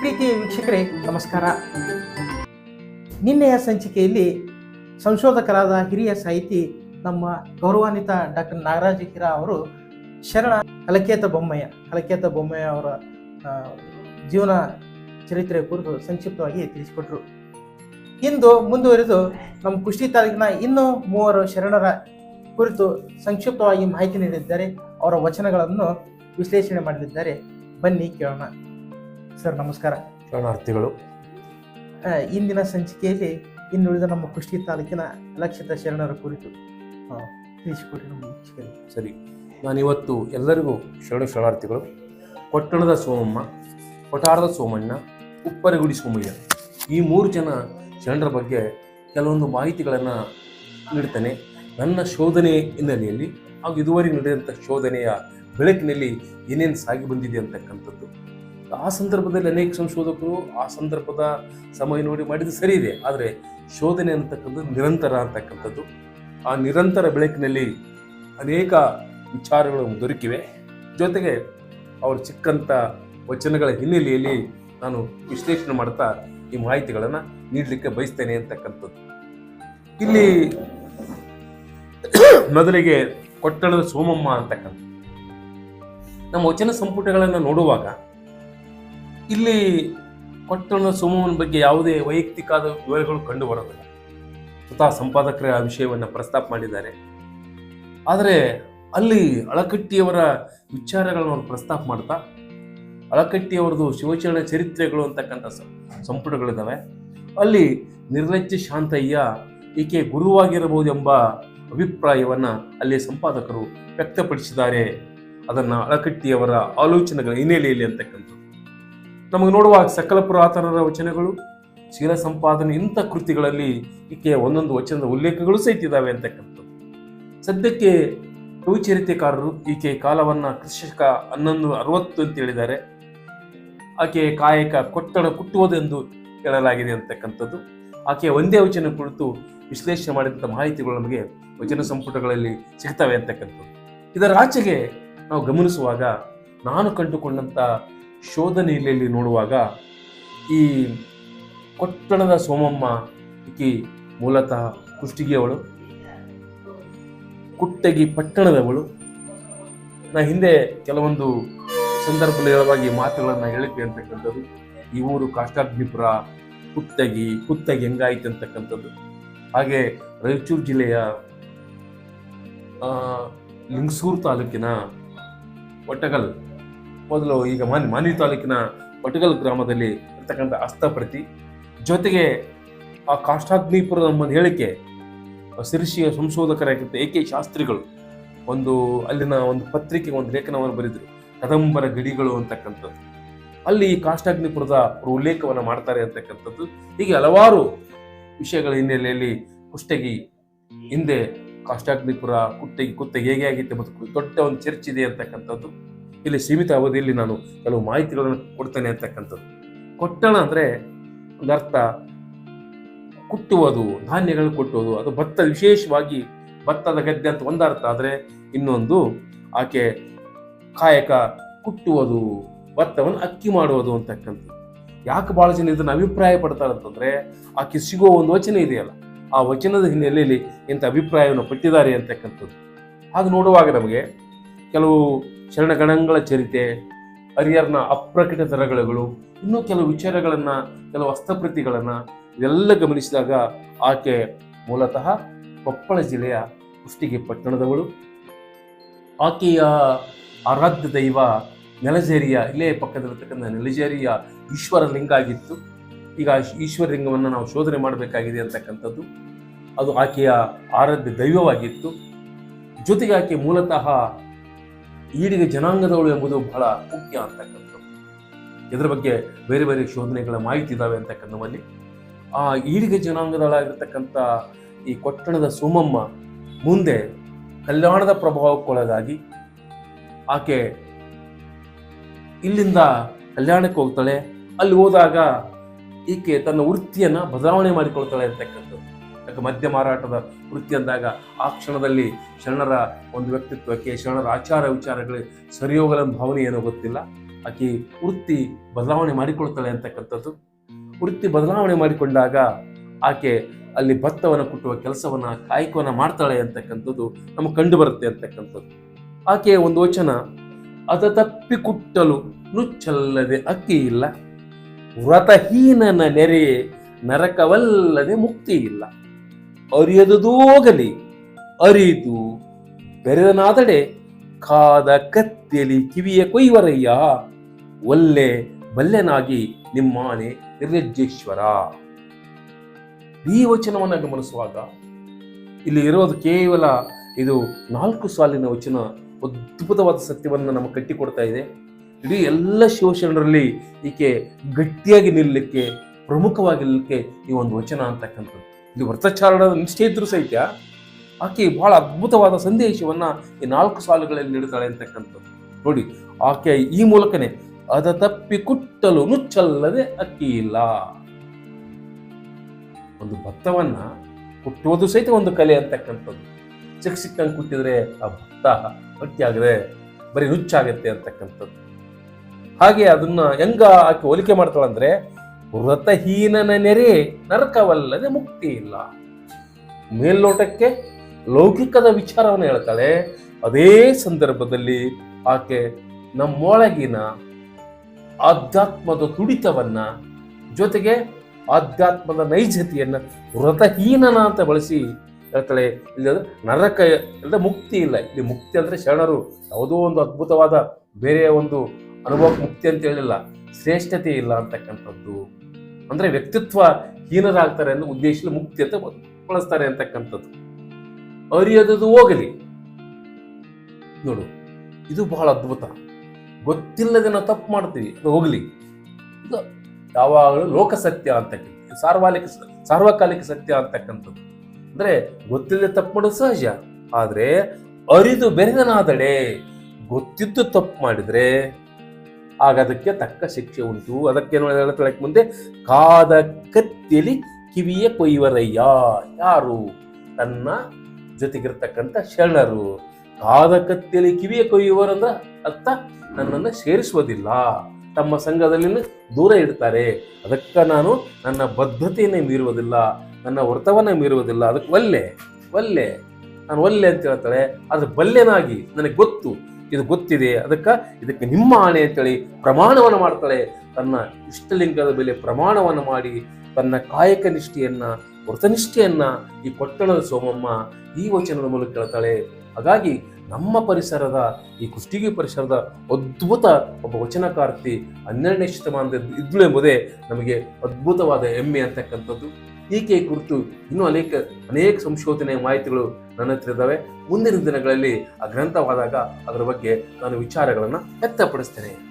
ಪ್ರೀತಿ ವೀಕ್ಷಕರೇ, ನಮಸ್ಕಾರ. ನಿನ್ನೆಯ ಸಂಚಿಕೆಯಲ್ಲಿ ಸಂಶೋಧಕರಾದ ಹಿರಿಯ ಸಾಹಿತಿ ನಮ್ಮ ಗೌರವಾನ್ವಿತ ಡಾಕ್ಟರ್ ನಾಗರಾಜ ಹಿರಾ ಅವರು ಶರಣ ಹಲಕೇತ ಬೊಮ್ಮಯ್ಯ ಹಲಕೇತ ಬೊಮ್ಮಯ್ಯ ಅವರ ಜೀವನ ಚರಿತ್ರೆ ಕುರಿತು ಸಂಕ್ಷಿಪ್ತವಾಗಿ ತಿಳಿಸಿಕೊಟ್ರು. ಇಂದು ಮುಂದುವರೆದು ನಮ್ಮ ಕುಷ್ಟಿ ತಾಲೂಕಿನ ಇನ್ನೂ ಮೂವರು ಶರಣರ ಕುರಿತು ಸಂಕ್ಷಿಪ್ತವಾಗಿ ಮಾಹಿತಿ ನೀಡಿದ್ದಾರೆ. ಅವರ ವಚನಗಳನ್ನು ವಿಶ್ಲೇಷಣೆ ಮಾಡಲಿದ್ದಾರೆ. ಬನ್ನಿ ಕೇಳೋಣ. ಸರ್ ನಮಸ್ಕಾರ. ಶರಣಾರ್ಥಿಗಳು. ಇಂದಿನ ಸಂಚಿಕೆಯಲ್ಲಿ ಇನ್ನುಳಿದ ನಮ್ಮ ಕುಷ್ಟಿ ತಾಲೂಕಿನ ಲಕ್ಷಿತ ಶರಣರ ಕುರಿತು ತಿಳಿಸಿಕೊಡಿ ನಮ್ಮ ಸರಿ. ನಾನಿವತ್ತು ಎಲ್ಲರಿಗೂ ಶರಣ ಶರಣಾರ್ಥಿಗಳು. ಕೊಟ್ಟಣದ ಸೋಮಮ್ಮ ಕೊಠಾರದ ಸೋಮಣ್ಣ ಉಪ್ಪರಗುಡಿ ಸೋಮಯ್ಯ. ಈ ಮೂರು ಜನ ಶರಣರ ಬಗ್ಗೆ ಕೆಲವೊಂದು ಮಾಹಿತಿಗಳನ್ನು ನೀಡ್ತೇನೆ. ನನ್ನ ಶೋಧನೆ ಹಿನ್ನೆಲೆಯಲ್ಲಿ ಹಾಗೂ ಇದುವರೆಗೆ ನಡೆದಂಥ ಶೋಧನೆಯ ಬೆಳಕಿನಲ್ಲಿ ಏನೇನು ಸಾಗಿ ಬಂದಿದೆ ಅಂತಕ್ಕಂಥದ್ದು. ಆ ಸಂದರ್ಭದಲ್ಲಿ ಅನೇಕ ಸಂಶೋಧಕರು ಆ ಸಂದರ್ಭದ ಸಮಯ ನೋಡಿ ಮಾಡಿದ್ದು ಸರಿ ಇದೆ. ಆದರೆ ಶೋಧನೆ ಅಂತಕ್ಕಂಥದ್ದು ನಿರಂತರ ಅಂತಕ್ಕಂಥದ್ದು. ಆ ನಿರಂತರ ಬೆಳಕಿನಲ್ಲಿ ಅನೇಕ ವಿಚಾರಗಳು ದೊರಕಿವೆ. ಜೊತೆಗೆ ಅವರು ಚಿಕ್ಕಂಥ ವಚನಗಳ ಹಿನ್ನೆಲೆಯಲ್ಲಿ ನಾನು ವಿಶ್ಲೇಷಣೆ ಮಾಡ್ತಾ ಈ ಮಾಹಿತಿಗಳನ್ನು ನೀಡಲಿಕ್ಕೆ ಬಯಸ್ತೇನೆ ಅಂತಕ್ಕಂಥದ್ದು. ಇಲ್ಲಿ ಮೊದಲಿಗೆ ಕೊಟ್ಟಣದ ಸೋಮಮ್ಮ ಅಂತಕ್ಕಂಥ ನಮ್ಮ ವಚನ ಸಂಪುಟಗಳನ್ನು ನೋಡುವಾಗ ಇಲ್ಲಿ ಕೊಟ್ಟಣದ ಸೋಮಮ್ಮನ ಬಗ್ಗೆ ಯಾವುದೇ ವೈಯಕ್ತಿಕಾದ ವಿವರಗಳು ಕಂಡು ಬರೋದಿಲ್ಲ. ಸ್ವತಃ ಸಂಪಾದಕರ ಆ ವಿಷಯವನ್ನು ಪ್ರಸ್ತಾಪ ಮಾಡಿದ್ದಾರೆ. ಆದರೆ ಅಲ್ಲಿ ಅಳಕಟ್ಟಿಯವರ ವಿಚಾರಗಳನ್ನು ಅವರು ಪ್ರಸ್ತಾಪ ಮಾಡ್ತಾ, ಅಳಕಟ್ಟಿಯವರದು ಶಿವಚರಣ ಚರಿತ್ರೆಗಳು ಅಂತಕ್ಕಂಥ ಸಂಪುಟಗಳಿದ್ದಾವೆ. ಅಲ್ಲಿ ನಿರ್ಲಜ್ಜ ಶಾಂತಯ್ಯ ಈಕೆ ಗುರುವಾಗಿರಬಹುದೆಂಬ ಅಭಿಪ್ರಾಯವನ್ನ ಅಲ್ಲಿ ಸಂಪಾದಕರು ವ್ಯಕ್ತಪಡಿಸಿದ್ದಾರೆ. ಅದನ್ನು ಅಳಕಟ್ಟಿಯವರ ಆಲೋಚನೆಗಳ ಹಿನ್ನೆಲೆಯಲ್ಲಿ ಅಂತಕ್ಕಂಥದ್ದು. ನಮಗೆ ನೋಡುವಾಗ ಸಕಲ ಪುರಾತನರ ವಚನಗಳು, ಶೀಲ ಸಂಪಾದನೆ ಇಂಥ ಕೃತಿಗಳಲ್ಲಿ ಈಕೆಯ ಒಂದೊಂದು ವಚನದ ಉಲ್ಲೇಖಗಳು ಸಹಿತ ಇದ್ದಾವೆ ಅಂತಕ್ಕಂಥದ್ದು. ಸದ್ಯಕ್ಕೆ ಕವಿಚರಿತೆಕಾರರು ಈಕೆ ಕಾಲವನ್ನ ಕೃಷಿಕ ಹನ್ನೊಂದು ಅರವತ್ತು ಅಂತ ಹೇಳಿದ್ದಾರೆ. ಆಕೆಯ ಕಾಯಕ ಕೊಟ್ಟಣ ಕುಟ್ಟುವುದೆಂದು ಹೇಳಲಾಗಿದೆ ಅಂತಕ್ಕಂಥದ್ದು. ಆಕೆ ಒಂದೇ ವಚನ ಕುರಿತು ವಿಶ್ಲೇಷಣೆ ಮಾಡಿದಂಥ ಮಾಹಿತಿಗಳು ನಮಗೆ ವಚನ ಸಂಪುಟಗಳಲ್ಲಿ ಸಿಗ್ತವೆ ಅಂತಕ್ಕಂಥದ್ದು. ಇದರ ಆಚೆಗೆ ನಾವು ಗಮನಿಸುವಾಗ ನಾನು ಕಂಡುಕೊಂಡಂಥ ಶೋಧನೆಯಲ್ಲಿ ನೋಡುವಾಗ ಈ ಕೊಟ್ಟಣದ ಸೋಮಮ್ಮ ಈಕೆ ಮೂಲತಃ ಕುಷ್ಟಗಿಯವಳು, ಕುಟ್ಟಗಿ ಪಟ್ಟಣದವಳು. ನಾ ಹಿಂದೆ ಕೆಲವೊಂದು ಸಂದರ್ಭದಲ್ಲಿ ಮಾತುಗಳನ್ನು ಹೇಳಿದ್ವಿ ಅಂತಕ್ಕಂಥದ್ದು. ಈ ಊರು ಕಾಷ್ಟಾಗ್ನಿಪುರ ಕುತ್ತಗಿ ಕುತ್ತಗಿ ಹೆಂಗಾಯ್ತು ಅಂತಕ್ಕಂಥದ್ದು. ಹಾಗೆ ರಾಯಚೂರು ಜಿಲ್ಲೆಯ ಲಿಂಗಸೂರು ತಾಲೂಕಿನ ಒಟ್ಟಗಲ್ ಮೊದಲು ಈಗ ಮಾನ್ ಮಾನ್ವಿ ತಾಲೂಕಿನ ಒಟ್ಟಗಲ್ ಗ್ರಾಮದಲ್ಲಿ ಇರ್ತಕ್ಕಂಥ ಹಸ್ತಪ್ರತಿ. ಜೊತೆಗೆ ಆ ಕಾಷ್ಟಾಗ್ನಿಪುರದ ಒಂದು ಹೇಳಿಕೆ ಶಿರ್ಷಿಯ ಸಂಶೋಧಕರಾಗಿರ್ತ ಎ ಕೆ ಶಾಸ್ತ್ರಿಗಳು ಒಂದು ಅಲ್ಲಿನ ಒಂದು ಪತ್ರಿಕೆ, ಒಂದು ಲೇಖನವನ್ನು ಬರೆದರು ಕದಂಬರ ಗಡಿಗಳು ಅಂತಕ್ಕಂಥದ್ದು. ಅಲ್ಲಿ ಈ ಕಾಷ್ಟಾಗ್ನಿಪುರದ ಉಲ್ಲೇಖವನ್ನು ಮಾಡ್ತಾರೆ ಅಂತಕ್ಕಂಥದ್ದು. ಹೀಗೆ ಹಲವಾರು ವಿಷಯಗಳ ಹಿನ್ನೆಲೆಯಲ್ಲಿ ಕುಷ್ಟಗಿ ಹಿಂದೆ ಕಾಷ್ಟಾಗ್ನಿಪುರ ಕುಟ್ಟಗಿ ಕುತ್ತ ಹೇಗೆ ಆಗಿತ್ತು ಮತ್ತು ದೊಡ್ಡ ಒಂದು ಚರ್ಚ್ ಇದೆ ಅಂತಕ್ಕಂಥದ್ದು. ಇಲ್ಲಿ ಸೀಮಿತ ಅವಧಿಯಲ್ಲಿ ನಾನು ಕೆಲವು ಮಾಹಿತಿಗಳನ್ನು ಕೊಡ್ತೇನೆ ಅಂತಕ್ಕಂಥದ್ದು. ಕೊಟ್ಟಣ ಅಂದರೆ ಒಂದು ಅರ್ಥ ಕುಟ್ಟುವುದು, ಧಾನ್ಯಗಳನ್ನು ಕೊಟ್ಟುವುದು, ಅದು ಭತ್ತ, ವಿಶೇಷವಾಗಿ ಭತ್ತದ ಗದ್ದೆ ಅಂತ ಒಂದು ಅರ್ಥ ಆದರೆ ಇನ್ನೊಂದು, ಆಕೆ ಕಾಯಕ ಕುಟ್ಟುವುದು. ಭತ್ತವನ್ನು ಅಕ್ಕಿ ಮಾಡುವುದು ಅಂತಕ್ಕಂಥದ್ದು. ಯಾಕೆ ಭಾಳ ಜನ ಇದನ್ನು ಅಭಿಪ್ರಾಯ ಪಡ್ತಾರೆ ಅಂತಂದ್ರೆ, ಆಕೆ ಸಿಗೋ ಒಂದು ವಚನ ಇದೆಯಲ್ಲ, ಆ ವಚನದ ಹಿನ್ನೆಲೆಯಲ್ಲಿ ಇಂಥ ಅಭಿಪ್ರಾಯವನ್ನು ಪಟ್ಟಿದ್ದಾರೆ ಅಂತಕ್ಕಂಥದ್ದು. ಹಾಗೆ ನೋಡುವಾಗ ನಮಗೆ ಕೆಲವು ಶರಣಗಣಗಳ ಚರಿತೆ ಹರಿಯರ್ನ ಅಪ್ರಕಟ ತರಗಳು ಇನ್ನೂ ಕೆಲವು ವಿಚಾರಗಳನ್ನ, ಕೆಲವು ಹಸ್ತಪ್ರತಿಗಳನ್ನ ಇದೆಲ್ಲ ಗಮನಿಸಿದಾಗ ಆಕೆ ಮೂಲತಃ ಕೊಪ್ಪಳ ಜಿಲ್ಲೆಯ ಕುಷ್ಟಗಿ ಪಟ್ಟಣದವಳು. ಆಕೆಯ ಆರಾಧ್ಯ ದೈವ ನೆಲಜೇರಿಯ ಇಲ್ಲೇ ಪಕ್ಕದಲ್ಲಿರ್ತಕ್ಕಂಥ ನೆಲಜೇರಿಯ ಈಶ್ವರ ಲಿಂಗ ಆಗಿತ್ತು. ಈಗ ಈಶ್ವರ ಲಿಂಗವನ್ನು ನಾವು ಶೋಧನೆ ಮಾಡಬೇಕಾಗಿದೆ ಅಂತಕ್ಕಂಥದ್ದು. ಅದು ಆಕೆಯ ಆರಾಧ್ಯ ದೈವವಾಗಿತ್ತು. ಜೊತೆಗೆ ಆಕೆ ಮೂಲತಃ ಈಡಿಗೆ ಜನಾಂಗದವಳು ಎಂಬುದು ಬಹಳ ಮುಖ್ಯ ಅಂತಕ್ಕಂಥದ್ದು. ಇದರ ಬಗ್ಗೆ ಬೇರೆ ಬೇರೆ ಶೋಧನೆಗಳ ಮಾಹಿತಿ ಇದ್ದಾವೆ ಅಂತಕ್ಕಂಥವಲ್ಲಿ ಆ ಈಡಿಗೆ ಜನಾಂಗದಳಾಗಿರ್ತಕ್ಕಂಥ ಈ ಕೊಟ್ಟಣದ ಸೋಮಮ್ಮ ಮುಂದೆ ಕಲ್ಯಾಣದ ಪ್ರಭಾವಕ್ಕೊಳಗಾಗಿ ಆಕೆ ಇಲ್ಲಿಂದ ಕಲ್ಯಾಣಕ್ಕೆ ಹೋಗ್ತಾಳೆ. ಅಲ್ಲಿ ಹೋದಾಗ ಈಕೆ ತನ್ನ ವೃತ್ತಿಯನ್ನು ಬದಲಾವಣೆ ಮಾಡಿಕೊಳ್ತಾಳೆ ಅಂತಕ್ಕಂಥದ್ದು. ಯಾಕೆ ಮದ್ಯ ಮಾರಾಟದ ವೃತ್ತಿ ಅಂದಾಗ ಆ ಕ್ಷಣದಲ್ಲಿ ಶರಣರ ಒಂದು ವ್ಯಕ್ತಿತ್ವಕ್ಕೆ ಶರಣರ ಆಚಾರ ವಿಚಾರಗಳಿಗೆ ಸರಿಯೋಗಲ ಭಾವನೆ ಏನೋ ಗೊತ್ತಿಲ್ಲ. ಆಕೆ ವೃತ್ತಿ ಬದಲಾವಣೆ ಮಾಡಿಕೊಳ್ತಾಳೆ ಅಂತಕ್ಕಂಥದ್ದು. ವೃತ್ತಿ ಬದಲಾವಣೆ ಮಾಡಿಕೊಂಡಾಗ ಆಕೆ ಅಲ್ಲಿ ಭತ್ತವನ್ನು ಕುಟ್ಟುವ ಕೆಲಸವನ್ನ ಕಾಯಕವನ್ನು ಮಾಡ್ತಾಳೆ ಅಂತಕ್ಕಂಥದ್ದು ನಮಗೆ ಕಂಡು ಬರುತ್ತೆ ಅಂತಕ್ಕಂಥದ್ದು. ಆಕೆಯ ಒಂದು ವಚನ ಅದ ತಪ್ಪಿ ಕುಟ್ಟಲು ನುಚ್ಚಲ್ಲದೆ ಅಕ್ಕಿ ಇಲ್ಲ. ವ್ರತಹೀನನ ನೆರೆ ನರಕವಲ್ಲದೆ ಮುಕ್ತಿ ಇಲ್ಲ. ಅರಿಯದುದೋಗಲಿ ಅರಿತು ಬೆರೆದನಾದಡೆ, ಕಾದ ಕತ್ತಿಯಲ್ಲಿ ಕಿವಿಯ ಕೊಯ್ವರಯ್ಯ, ಒಲ್ಲೆ ಬಲ್ಲೆನಾಗಿ ನಿಮ್ಮಾನೆ ನಿರ್ಲಜ್ಜೇಶ್ವರ. ಈ ವಚನವನ್ನು ಗಮನಿಸುವಾಗ, ಇಲ್ಲಿ ಇರೋದು ಕೇವಲ ಇದು ನಾಲ್ಕು ಸಾಲಿನ ವಚನ ಅದ್ಭುತವಾದ ಸತ್ಯವನ್ನು ನಮಗೆ ಕಟ್ಟಿಕೊಡ್ತಾ ಇದೆ. ಇಡೀ ಎಲ್ಲ ಶಿವಶರಣರಲ್ಲಿ ಈಕೆ ಗಟ್ಟಿಯಾಗಿ ನಿಲ್ಲಕ್ಕೆ, ಪ್ರಮುಖವಾಗಿ ನಿಲ್ಲಕ್ಕೆ ಈ ಒಂದು ವಚನ ಅಂತಕ್ಕಂಥದ್ದು. ಇದು ವ್ರತಾಚಾರಣದ ನಿಷ್ಠೆ ಇದ್ರೂ ಸಹಿತ ಆಕೆ ಬಹಳ ಅದ್ಭುತವಾದ ಸಂದೇಶವನ್ನು ಈ ನಾಲ್ಕು ಸಾಲುಗಳಲ್ಲಿ ನೀಡುತ್ತಾಳೆ ಅಂತಕ್ಕಂಥದ್ದು. ನೋಡಿ, ಆಕೆ ಈ ಮೂಲಕನೇ ಅದ ತಪ್ಪಿ ಕುಟ್ಟಲು ನುಚ್ಚಲ್ಲದೆ ಅಕ್ಕಿ ಇಲ್ಲ ಒಂದು ಭತ್ತವನ್ನು ಕುಟ್ಟುವುದು ಸಹಿತ ಒಂದು ಕಲೆ ಅಂತಕ್ಕಂಥದ್ದು. ಸಿಕ್ಕ ಸಿಕ್ಕಂಗೆ ಕುಟ್ಟಿದ್ರೆ ಆ ಭಕ್ತ ಭಕ್ತಿ ಆಗದೆ ಬರೀ ನುಚ್ಚಾಗತ್ತೆ ಅಂತಕ್ಕಂಥದ್ದು. ಹಾಗೆ ಅದನ್ನ ಹೆಂಗ ಆಕೆ ಹೋಲಿಕೆ ಮಾಡ್ತಾಳಂದ್ರೆ, ವ್ರತಹೀನನ ನೆರೆ ನರಕವಲ್ಲದೆ ಮುಕ್ತಿ ಇಲ್ಲ. ಮೇಲ್ನೋಟಕ್ಕೆ ಲೌಕಿಕದ ವಿಚಾರವನ್ನು ಹೇಳ್ತಾಳೆ. ಅದೇ ಸಂದರ್ಭದಲ್ಲಿ ಆಕೆ ನಮ್ಮೊಳಗಿನ ಆಧ್ಯಾತ್ಮದ ತುಡಿತವನ್ನ ಜೊತೆಗೆ ಆಧ್ಯಾತ್ಮದ ನೈಜತೆಯನ್ನ ವ್ರತಹೀನನ ಅಂತ ಬಳಸಿ ಹೇಳ್ತಾಳೆ, ಇಲ್ಲಿ ಅದು ನರಕ ಇಲ್ಲದೆ ಮುಕ್ತಿ ಇಲ್ಲ. ಇಲ್ಲಿ ಮುಕ್ತಿ ಅಂದ್ರೆ ಶರಣರು. ಯಾವುದೋ ಒಂದು ಅದ್ಭುತವಾದ ಬೇರೆ ಒಂದು ಅನುಭವ ಮುಕ್ತಿ ಅಂತ ಹೇಳಿಲ್ಲ, ಶ್ರೇಷ್ಠತೆ ಇಲ್ಲ ಅಂತಕ್ಕಂಥದ್ದು. ಅಂದ್ರೆ ವ್ಯಕ್ತಿತ್ವ ಹೀನರಾಗ್ತಾರೆ ಅನ್ನೋ ಉದ್ದೇಶದಲ್ಲಿ ಮುಕ್ತಿ ಅಂತ ಬಳಸ್ತಾರೆ ಅಂತಕ್ಕಂಥದ್ದು. ಅರಿಯದದು ಹೋಗಲಿ. ನೋಡು, ಇದು ಬಹಳ ಅದ್ಭುತ. ಗೊತ್ತಿಲ್ಲದೆ ನಾವು ತಪ್ಪು ಮಾಡ್ತೀವಿ, ಅದು ಹೋಗಲಿ. ಯಾವಾಗಲೂ ಲೋಕ ಸತ್ಯ ಅಂತಕ್ಕಂಥ ಸಾರ್ವಾಲಿಕ ಸಾರ್ವಕಾಲಿಕ ಸತ್ಯ ಅಂತಕ್ಕಂಥದ್ದು. ಅಂದ್ರೆ ಗೊತ್ತಿಲ್ಲದೆ ತಪ್ಪು ಮಾಡೋದು ಸಹಜ. ಆದ್ರೆ ಅರಿದು ಬೆರೆದನಾದಡೆ ಗೊತ್ತಿದ್ದು ತಪ್ಪು ಮಾಡಿದ್ರೆ ಆಗ ಅದಕ್ಕೆ ತಕ್ಕ ಶಿಕ್ಷೆ ಉಂಟು. ಅದಕ್ಕೆ ಹೇಳ್ತಾಳಕ್ಕೆ ಮುಂದೆ, ಕಾದ ಕತ್ತಿಯಲ್ಲಿ ಕಿವಿಯ ಕೊಯ್ಯುವರಯ್ಯ, ಯಾರು? ತನ್ನ ಜೊತೆಗಿರ್ತಕ್ಕಂಥ ಶರಣರು. ಕಾದ ಕತ್ತಿಯಲ್ಲಿ ಕಿವಿಯ ಕೊಯ್ಯುವರಂದ್ರ ಅರ್ಥ ನನ್ನನ್ನು ಸೇರಿಸುವುದಿಲ್ಲ. ತಮ್ಮ ಸಂಘದಲ್ಲಿ ದೂರ ಇಡ್ತಾರೆ. ಅದಕ್ಕೆ ನಾನು ನನ್ನ ಬದ್ಧತೆಯನ್ನು ಮೀರುವುದಿಲ್ಲ, ನನ್ನ ವ್ರತವನ್ನೇ ಮೀರುವುದಿಲ್ಲ. ಅದಕ್ಕೆ ಒಲ್ಲೆ ಒಲ್ಲೆ. ನಾನು ಒಲ್ಲೆ ಅಂತ ಹೇಳ್ತಾಳೆ. ಅದ್ರ ಬಲ್ಲೆನಾಗಿ ನನಗೆ ಗೊತ್ತು. ಇದು ಗೊತ್ತಿದೆ. ಅದಕ್ಕೆ ಇದಕ್ಕೆ ನಿಮ್ಮ ಆಣೆ ಅಂತೇಳಿ ಪ್ರಮಾಣವನ್ನು ಮಾಡ್ತಾಳೆ. ತನ್ನ ಇಷ್ಟಲಿಂಗದ ಮೇಲೆ ಪ್ರಮಾಣವನ್ನು ಮಾಡಿ ತನ್ನ ಕಾಯಕ ನಿಷ್ಠೆಯನ್ನ ವ್ರತನಿಷ್ಠೆಯನ್ನ ಈ ಕೊಟ್ಟಣದ ಸೋಮಮ್ಮ ಈ ವಚನದ ಮೂಲಕ ಹೇಳ್ತಾಳೆ ಹಾಗಾಗಿ ನಮ್ಮ ಪರಿಸರದ, ಈ ಕುಷ್ಟಗಿ ಪರಿಸರದ ಅದ್ಭುತ ಒಬ್ಬ ವಚನಕಾರ್ತಿ ಹನ್ನೆರಡನೇ ಶತಮಾನದ ಇದ್ಳು ಎಂಬುದೇ ನಮಗೆ ಅದ್ಭುತವಾದ ಹೆಮ್ಮೆ ಅಂತಕ್ಕಂಥದ್ದು. ಈಕೆ ಕುರಿತು ಇನ್ನೂ ಅನೇಕ ಅನೇಕ ಸಂಶೋಧನೆ ಮಾಹಿತಿಗಳು ನನ್ನ ಹತ್ರ ಇದ್ದಾವೆ ಮುಂದಿನ ದಿನಗಳಲ್ಲಿ ಆ ಗ್ರಂಥವಾದಾಗ ಅದರ ಬಗ್ಗೆ ನಾನು ವಿಚಾರಗಳನ್ನು ವ್ಯಕ್ತಪಡಿಸ್ತೇನೆ.